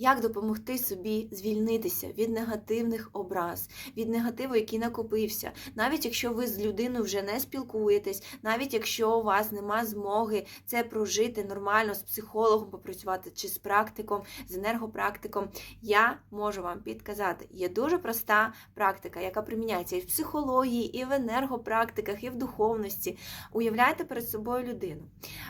Як допомогти собі звільнитися від негативних образ, від негативу, який накопився, навіть якщо ви з людиною вже не спілкуєтесь, навіть якщо у вас нема змоги це прожити нормально з психологом попрацювати чи з практиком, з енергопрактиком, я можу вам підказати. Є дуже проста практика, яка приміняється і в психології, і в енергопрактиках, і в духовності. Уявляйте перед собою людину,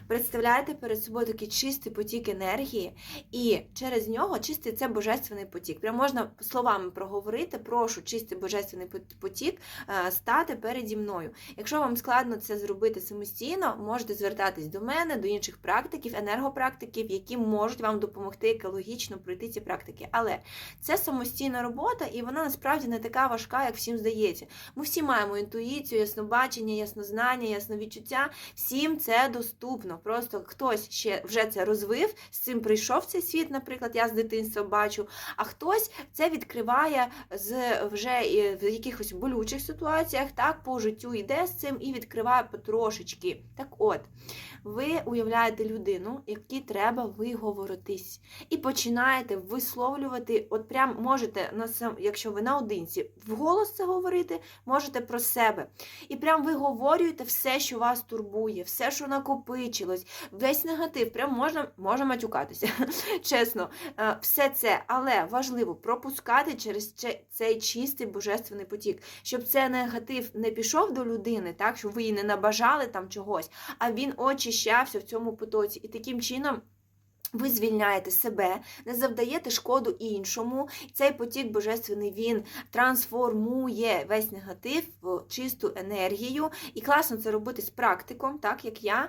представляйте перед собою такий чистий потік енергії, і через нього чистий це божественний потік. Прям можна словами проговорити, прошу чистий божественний потік е, стати переді мною. Якщо вам складно це зробити самостійно, можете звертатись до мене, до інших практиків, енергопрактиків, які можуть вам допомогти екологічно пройти ці практики. Але це самостійна робота, і вона насправді не така важка, як всім здається. Ми всі маємо інтуїцію, яснобачення, яснознання, ясновідчуття. Всім це доступно. Просто хтось ще вже це розвив, з цим прийшов цей світ, наприклад, я з дитинства бачу, а хтось це відкриває з вже в якихось болючих ситуаціях, так по життю йде з цим і відкриває потрошечки. Так от, ви уявляєте людину, якій треба виговоритись, і починаєте висловлювати, от прям можете якщо ви наодинці, вголос це говорити, можете про себе. І прям виговорюєте все, що вас турбує, все, що накопичилось, весь негатив, прям можна, можна матюкатися, чесно, Е, все це, але важливо пропускати через цей чистий божественний потік, щоб цей негатив не пішов до людини, так, щоб ви її не набажали там чогось, а він очищався в цьому потоці. І таким чином. Ви звільняєте себе, не завдаєте шкоду іншому. Цей потік божественний він трансформує весь негатив в чисту енергію. І класно це робити з практиком, так як я.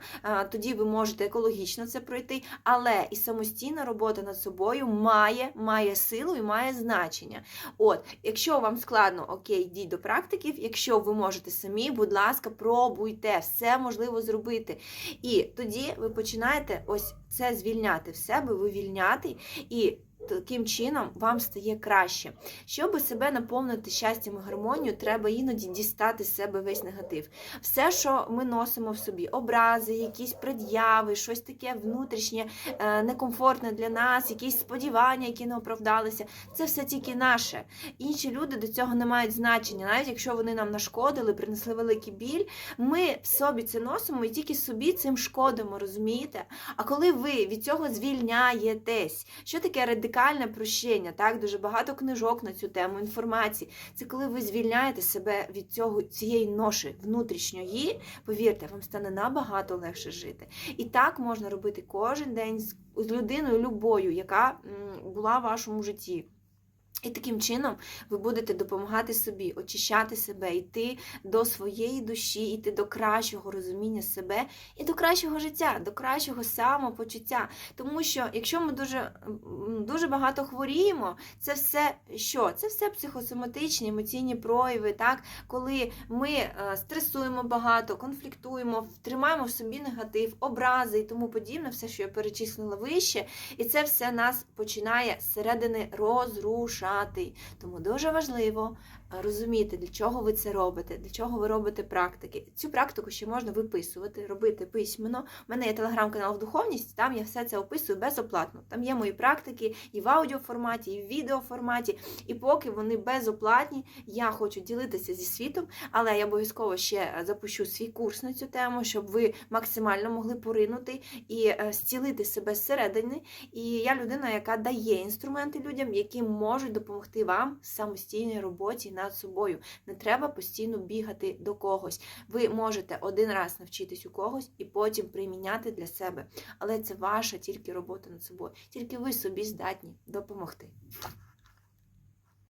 Тоді ви можете екологічно це пройти. Але і самостійна робота над собою має має силу і має значення. От, якщо вам складно, окей, йдіть до практиків. Якщо ви можете самі, будь ласка, пробуйте, все можливо зробити. І тоді ви починаєте ось це звільняти в себе, вивільняти і таким чином вам стає краще. Щоб себе наповнити щастям і гармонією, треба іноді дістати з себе весь негатив. Все, що ми носимо в собі, образи, якісь пред'яви, щось таке внутрішнє, е, некомфортне для нас, якісь сподівання, які не оправдалися, це все тільки наше. Інші люди до цього не мають значення, навіть якщо вони нам нашкодили, принесли великий біль, ми в собі це носимо і тільки собі цим шкодимо, розумієте? А коли ви від цього звільняєтесь, що таке радикальне? Радикальне прощення, так, дуже багато книжок на цю тему інформації. Це коли ви звільняєте себе від цього цієї ноші внутрішньої, повірте, вам стане набагато легше жити. І так можна робити кожен день з людиною любою, яка була в вашому житті. І таким чином ви будете допомагати собі, очищати себе, йти до своєї душі, йти до кращого розуміння себе і до кращого життя, до кращого самопочуття. Тому що, якщо ми дуже дуже багато хворіємо, це все що? Це все психосоматичні емоційні прояви, так? коли ми е, стресуємо багато, конфліктуємо, тримаємо в собі негатив, образи і тому подібне, все, що я перечислила вище, і це все нас починає зсередини розрушати. Тому дуже важливо е, розуміти, для чого ви це робите, для чого ви робите практики. Цю практику ще можна виписувати, робити письменно. У мене є телеграм-канал в духовність, там я все це описую безоплатно. Там є мої практики і в аудіоформаті, і в відеоформаті. І поки вони безоплатні, я хочу ділитися зі світом, але я обов'язково ще запущу свій курс на цю тему, щоб ви максимально могли поринути і е, зцілити себе зсередини. І я людина, яка дає інструменти людям, які можуть допомогти вам в самостійній роботі над собою. Не треба постійно бігати до когось. Ви можете один раз навчитись у когось і потім приміняти для себе. Але це ваша тільки робота над собою. Тільки ви собі здатні допомогти.